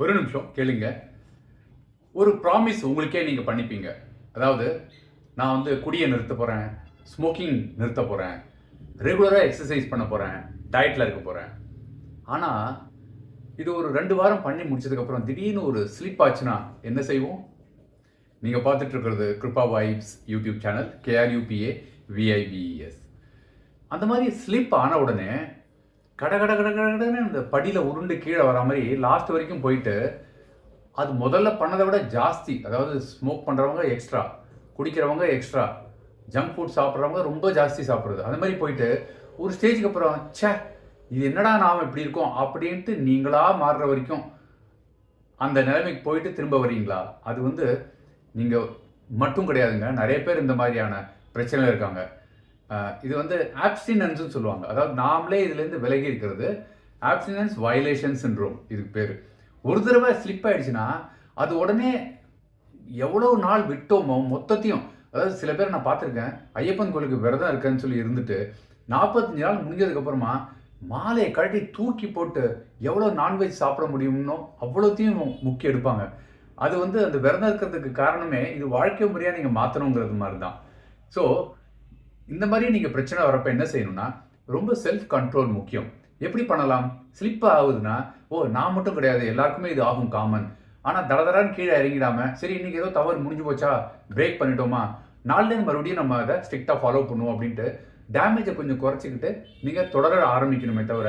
ஒரு நிமிஷம் கேளுங்க. ஒரு ப்ராமிஸ் உங்களுக்கே நீங்கள் பண்ணிப்பீங்க. அதாவது நான் வந்து குடியை நிறுத்த போகிறேன் ஸ்மோக்கிங் நிறுத்த போகிறேன் ரெகுலராக எக்ஸசைஸ் பண்ண போகிறேன் டயட்டில் இருக்க போகிறேன் ஆனால் இது ஒரு ரெண்டு வாரம் பண்ணி முடிச்சதுக்கப்புறம் திடீர்னு ஒரு ஸ்லிப் ஆச்சுன்னா என்ன செய்வோம்? நீங்கள் பார்த்துட்ருக்கிறது Kiruba vibes YouTube channel K R U P A V I V S அந்த மாதிரி ஸ்லிப் ஆன உடனே கட கட கட கடன்னு இந்த படியில் உருண்டு கீழே வர மாதிரி லாஸ்ட் வரைக்கும் போயிட்டு அது முதல்ல பண்ணதை விட ஜாஸ்தி. அதாவது ஸ்மோக் பண்ணுறவங்க எக்ஸ்ட்ரா குடிக்கிறவங்க எக்ஸ்ட்ரா ஜங்க் ஃபுட் சாப்பிட்றவங்க ரொம்ப ஜாஸ்தி சாப்பிட்றது. அந்த மாதிரி போயிட்டு ஒரு ஸ்டேஜுக்கு அப்புறம் ச்சே இது என்னடா நாம் இப்படி இருக்கோம் அப்படின்ட்டு நீங்களாக மாறுற வரைக்கும் அந்த நிலைமைக்கு போயிட்டு திரும்ப வரீங்களா அது வந்து நீங்கள் மட்டும் கிடையாதுங்க. நிறைய பேர் இந்த மாதிரியான பிரச்சனையில் இருக்காங்க. இது வந்து ஆப்சினன்ஸ்னு சொல்லுவாங்க. அதாவது நாமளே இதுலேருந்து விலகி இருக்கிறது ஆப்ஸ்டினன்ஸ் வயலேஷன்ஸுன்றோம் இதுக்கு பேர். ஒரு தடவை ஸ்லிப் ஆயிடுச்சுன்னா அது உடனே எவ்வளோ நாள் விட்டோமோ மொத்தத்தையும் அதாவது சில பேர் நான் பார்த்துருக்கேன் ஐயப்பன் கோயிலுக்கு விரதம் இருக்கேன்னு சொல்லி இருந்துட்டு நாற்பத்தஞ்சு நாள் முடிஞ்சதுக்கப்புறமா மாலையை கழட்டி தூக்கி போட்டு எவ்வளோ நான்வெஜ் சாப்பிட முடியும்னோ அவ்வளோத்தையும் முக்கியம் எடுப்பாங்க. அது வந்து அந்த விரதம் இருக்கிறதுக்கு காரணமே இது வாழ்க்கை முறையாக நீங்கள் மாற்றணுங்கிறது மாதிரி தான் ஸோ இந்த மாதிரி நீங்கள் பிரச்சனை வரப்ப என்ன செய்யணும்னா ரொம்ப செல்ஃப் கண்ட்ரோல் முக்கியம். எப்படி பண்ணலாம்? ஸ்லிப் ஆகுதுன்னா ஓ நான் மட்டும் கிடையாது எல்லாருக்குமே இது ஆகும் காமன் ஆனால் தடதடான்னு கீழே இறங்கிடாம சரி இன்னைக்கு ஏதோ தவறு முடிஞ்சு போச்சா பிரேக் பண்ணிட்டோமா நாலுலேருந்து மறுபடியும் நம்ம அதை ஸ்ட்ரிக்டாக ஃபாலோ பண்ணுவோம் அப்படின்ட்டு டேமேஜை கொஞ்சம் குறைச்சிக்கிட்டு நீங்கள் தொடர ஆரம்பிக்கணுமே தவிர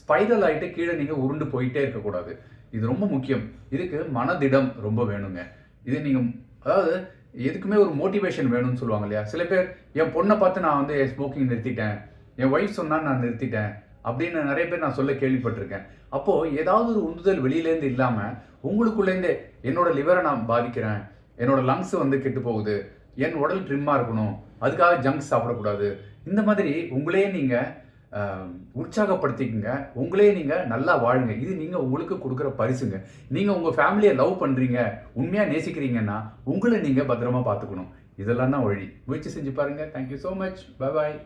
ஸ்பைரல் ஆகிட்டு கீழே நீங்கள் உருண்டு போயிட்டே இருக்கக்கூடாது. இது ரொம்ப முக்கியம். இதுக்கு மனதிடம் ரொம்ப வேணுங்க. இது நீங்கள் அதாவது எதுக்குமே ஒரு மோட்டிவேஷன் வேணும்னு சொல்லுவாங்க இல்லையா? சில பேர் என் பொண்ணை பார்த்து நான் வந்து ஸ்மோக்கிங் நிறுத்திட்டேன். என் ஒய்ஃப் சொன்னால் நான் நிறுத்திட்டேன். அப்படின்னு நிறைய பேர் நான் சொல்ல கேள்விப்பட்டிருக்கேன். அப்போது ஏதாவது ஒரு உந்துதல் வெளியிலேருந்து இல்லாமல் உங்களுக்குள்ளேருந்தே என்னோட லிவரை நான் பாதிக்கிறேன். என்னோட லங்ஸ் வந்து கெட்டு போகுது. என் உடல் ட்ரிம்மாக இருக்கணும். அதுக்காக ஜங்க்ஸ் சாப்பிடக்கூடாது. இந்த மாதிரி உங்களே நீங்கள் உற்சாகப்படுத்திக்கங்க. உங்களே நீங்கள் நல்லா வாழுங்க. இது நீங்கள் உங்களுக்கு கொடுக்குற பரிசுங்க. நீங்கள் உங்கள் ஃபேமிலியை லவ் பண்ணுறீங்க உண்மையாக நேசிக்கிறீங்கன்னா உங்களை நீங்கள் பத்திரமா பார்த்துக்கணும். இதெல்லாம் தான் வழி. முயற்சி செஞ்சு பாருங்கள் thank you so much bye bye